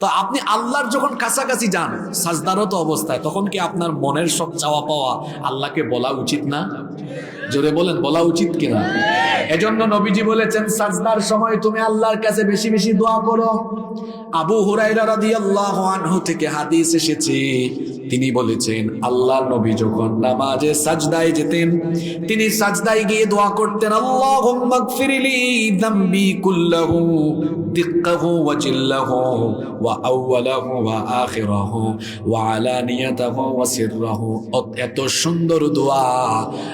তো আপনি আল্লাহর যখন কাছাকাছি যান সাজদারত অবস্থায়, তখন কি আপনার মনের সব চাওয়া পাওয়া আল্লাহকে বলা উচিত না? জোরে বলেন, বলা উচিত কিনা এজন্য নবীজি বলেছেন, সাজদার সময় তুমি আল্লাহর কাছে বেশি বেশি দোয়া করো। আবু হুরাইরা রাদিয়াল্লাহু আনহু থেকে হাদিস এসেছে তিনি বলেছেন আল্লাহ নবী যখন নামাজে সাজদায় যেতেন, তিনি সাজদায় গিয়ে দোয়া করতেন, আল্লাহুম্মা গফিরলি যামবি কুল্লাহু, দিক্কাহু ওয়া জিল্লাহু ওয়া আউওয়ালাহু ওয়া আখিরাহু ওয়া আলানিয়াতাহু ওয়া সিররাহু। এত সুন্দর দোয়া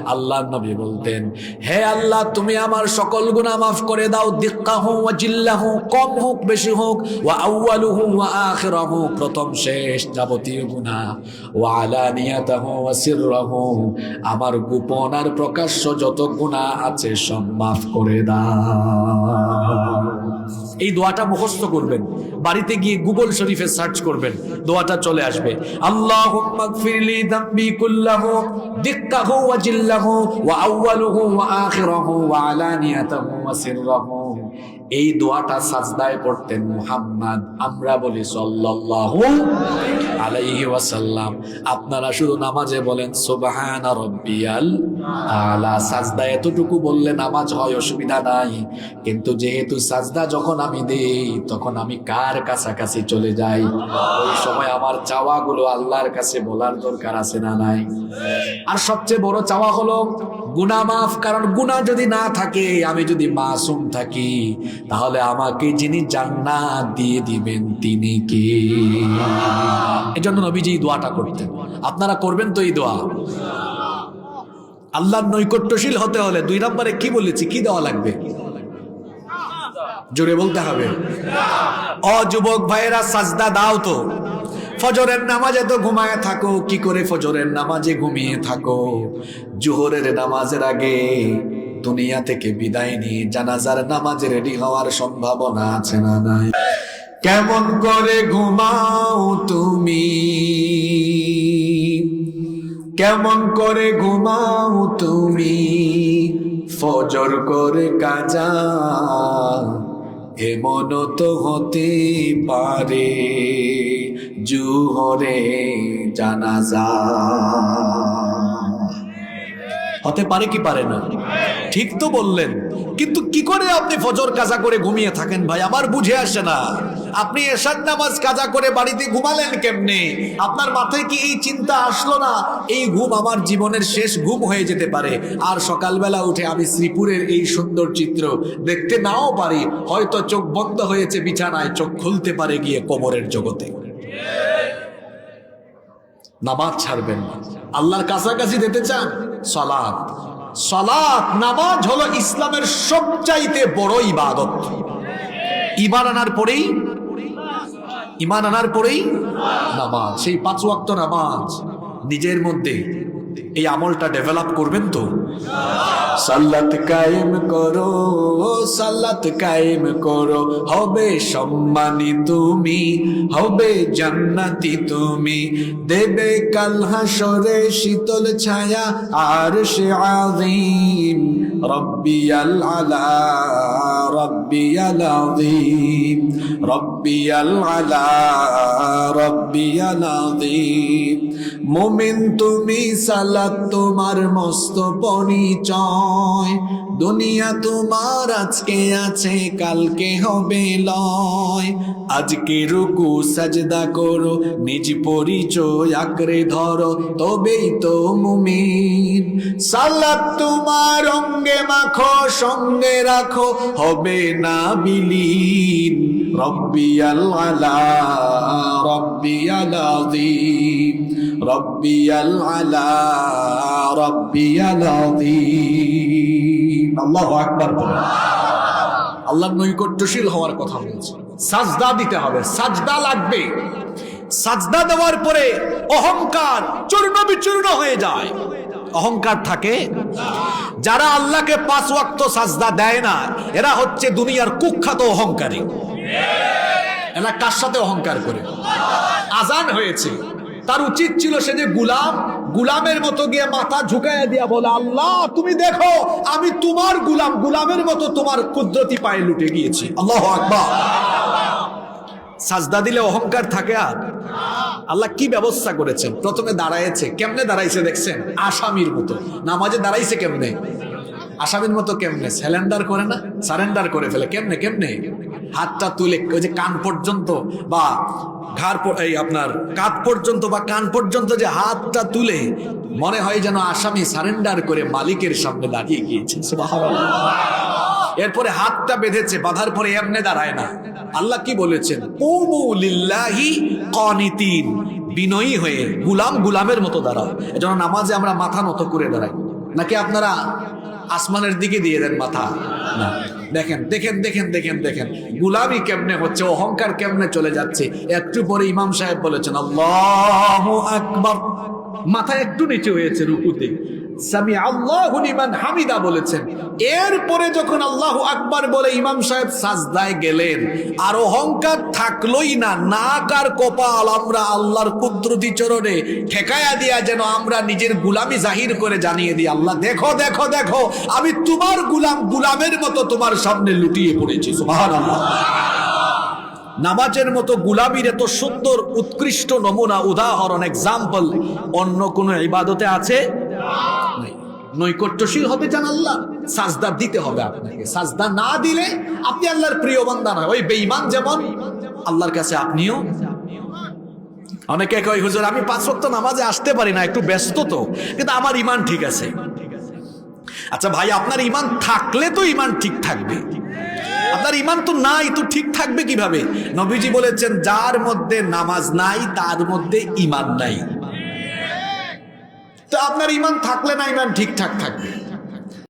আল্লাহ নবী বলতেন। হে আল্লাহ, তুমি আমার সকল গুনাহ মাফ করে দাও, দিক্কাহু ওয়া জিল্লাহু কম হোক, বেশি হোক, ওয়া আউওয়ালুহু ওয়া আখিরাহু। প্রথম শেষ যাবতীয় গুনাহ। আমার গোপন আর প্রকাশ্য যত গুণা আছে সব মাফ করে দাও। এই দোয়াটা মুখস্থ করবেন। বাড়িতে গিয়ে গুগল শরীফে সার্চ করবেন। দোয়াটা চলে আসবে। সিররাহু। এই দোয়াটা সাজদায় পড়তেন মুহাম্মদ, আমরা বলি সাল্লাল্লাহু আলাইহি ওয়াসাল্লাম। আপনারা শুধু নামাজে বলেন, সুবহানা রাব্বিয়াল আলা। সাজদা এতটুকু বললে নামাজ হয়, অসুবিধা নাই। কিন্তু যেহেতু সাজদা যখন আমি দেই, তখন আমি কার কাছাকাছি চলে যাই? ওই সময় আমার চাওয়াগুলো আল্লাহর কাছে বলার দরকার আছে না নাই? আর সবচেয়ে বড় চাওয়া হলো গুনা মাফ, কারণ গুনাহ যদি না থাকে, আমি যদি মাসুম থাকি, তাহলে আমাকে যিনি জান্নাত দিয়ে দিবেন, তিনি কে? এজন্য নবীজি দোয়াটা করতেন। আপনারা করবেন তো এই দোয়া? আল্লাহর নৈকট্যশীল হতে হলে দুই নম্বরে কি বলেছি? কি দেওয়া লাগবে? জোরে বলতে হবে। অ, যুবক ভাইয়েরা, সাজদা দাও তো। ফজরের নামাজে তো ঘুমায় থাকো, কি করে ফজরের নামাজে ঘুমিয়ে থাকো? জোহরের নামাজের আগে দুনিয়া থেকে বিদায় নিয়ে জানাজার নামাজে রেডি হওয়ার সম্ভাবনা আছে না নাই? কেমন করে ঘুমাও তুমি? কেমন করে ঘুমাও তুমি? ফজর করে কাজা এমন তো হতে পারে। জুহরে জানাজা। হতে পারে কি পারে না? ঠিক তো বললেন, কিন্তু কি করে আপনি ফজর কাজা করে ঘুমিয়ে থাকেন ভাই? আমার বুঝে আসে না। আপনি এশার নামাজ কাজা করে বাড়িতে ঘুমালেন কেমনে? আপনার মাথায় কি এই চিন্তা আসলো না? এই ঘুম আমার জীবনের শেষ ঘুম হয়ে যেতে পারে। আর সকালবেলা উঠে আমি শ্রীপুরের এই সুন্দর চিত্র দেখতে নাও পারি। হয়তো চোখ বন্ধ হয়েছে বিছানায়, চোখ খুলতে পারে গিয়ে কোমরের জগতে। নামাজ ছাড়বেন না। আল্লাহর কাছাকাছি যেতে চান? সলাৎ সলাৎ নামাজ হলো ইসলামের সবচাইতে বড় ইবাদত। ইমান আনার পরেই ইমান আনার পরেই নামাজ, সেই পাঁচ ওয়াক্ত নামাজ নিজের মধ্যে এই আমলটা ডেভেলপ করবেন তো? সাল্লাত কায়েম করো সাল্লাত কায়েম করো। হবে সম্মানী তুমি, হবে জান্নাতি তুমি। দেবে কাল হাসরে শীতল ছায়া আর সে আযীম। রব্বিয়াল আলা, রব্বিয়াল আযীম। রব্বিয়াল আলা, রব্বিয়াল আযীম। মুমিন তুমি, সালাত তোমার মস্ত পরিচয় দুনিয়া তোমার, আজকে আছে, কালকে হবে লয়। আজকে রুকু, সাজদা করো, নিজ পরিচয় আঁকড়ে ধরো, তবেই তো মুমিন। সালাত তোমার অঙ্গে মাখো, সঙ্গে রাখো, হবে না বিলীন। রব্বিয়াল আলা রব্বিয়াল আযীম। রব্বিয়াল আলা রব্বিয়াল আযীম আল্লাহু আকবার আল্লাহর নৈকট্যশীল হওয়ার কথা বলছে। সাজদা দিতে হবে, সাজদা লাগবে। সাজদা দেওয়ার পরে অহংকার চূর্ণ বিচূর্ণ হয়ে যায়। অহংকার থাকে? যারা আল্লাহকে পাঁচ ওয়াক্ত সাজদা দেয় না, এরা হচ্ছে দুনিয়ার কুখ্যাত অহংকারী। এরা কার সাথে অহংকার করে? আজান হয়েছে। তার উচিত ছিল সে যে গুলাম গুলামের মতো গিয়ে মাথা ঝুঁকাইয়া দিয়া বলে, আল্লাহ, তুমি দেখো, আমি তোমার গুলাম, গুলামের মতো তোমার কুদরতি পায়ে লুটে গিয়েছি। আল্লাহ আকবার। সাজদা দিলে অহংকার থাকে আর। আল্লাহ কি ব্যবস্থা করেছেন? প্রথমে দাঁড়াইছে, কেমনে দাঁড়াইছে দেখছেন? আসামির মতো। নামাজে দাঁড়াইছে কেমনে? আসামির মতো কেমনে? স্যালেন্ডার করে না? সারেন্ডার করে ফেলে। কেমনে কেমনে? হাতটা তুলে, ওই যে কান পর্যন্ত বা ঘাড় এই আপনার কাঁধ পর্যন্ত বা কান পর্যন্ত যে হাতটা তুলে, মনে হয় যেন আসামি সারেন্ডার করে মালিকের সামনে দাঁড়িয়ে গিয়েছে। এরপরে হাতটা বেঁধেছে, বাঁধার পরে এমনে দাঁড়ায় না। আল্লাহ কি বলেছেন? লিল্লাহি কনিতিন বিনয়ী হয়ে গুলাম গুলামের মতো দাঁড়াও। এজন্য নামাজে আমরা মাথা নত করে দাঁড়াই। নাকি আপনারা আসমানের দিকে দিয়ে দেন মাথা? না। দেখেন দেখেন দেখেন দেখেন দেখেন। গুলামি কেমনে হচ্ছে, অহংকার কেমনে চলে যাচ্ছে, একটু পরে ইমাম সাহেব বলেছেন মাথা একটু নিচে হয়েছে রুকুতে। এরপরে যখন আল্লাহ আকবার বলে ইমাম সাহেব সাজদায় গেলেন, আর অহংকার থাকলোই না কপাল আমরা আল্লাহর চরণে যেন আমরা নিজের গুলামি জাহির করে জানিয়ে দিই, আল্লাহ দেখো দেখো দেখো, আমি তোমার গুলাম, গুলামের মতো তোমার সামনে লুটিয়ে পড়েছি নামাজের মতো গুলামির এত সুন্দর, উৎকৃষ্ট নমুনা, উদাহরণ এক্সাম্পল অন্য কোন ইবাদতে আছে। নৈকট্যশীল হবে জান আল্লাহ, সাজদা দিতে হবে আপনাকে। সাজদা না দিলে আপনি আল্লাহর প্রিয় বান্দা নয়। ওই বেঈমান যেমন, আল্লাহর কাছে আপনিও। অনেকে কয়, হুজুর, আমি পাঁচ ওয়াক্ত নামাজে আসতে পারি না, একটু ব্যস্ত তো, কিন্তু আমার ইমান ঠিক আছে। আচ্ছা ভাই, আপনার ইমান থাকলে তো ইমান ঠিক থাকবে। আপনার ইমান তো নাই, তো ঠিক থাকবে কীভাবে? নবীজি বলেছেন, যার মধ্যে নামাজ নাই, তার মধ্যে ইমান নাই। তো আপনার ইমান থাকলে না ইমান ঠিকঠাক থাকবে।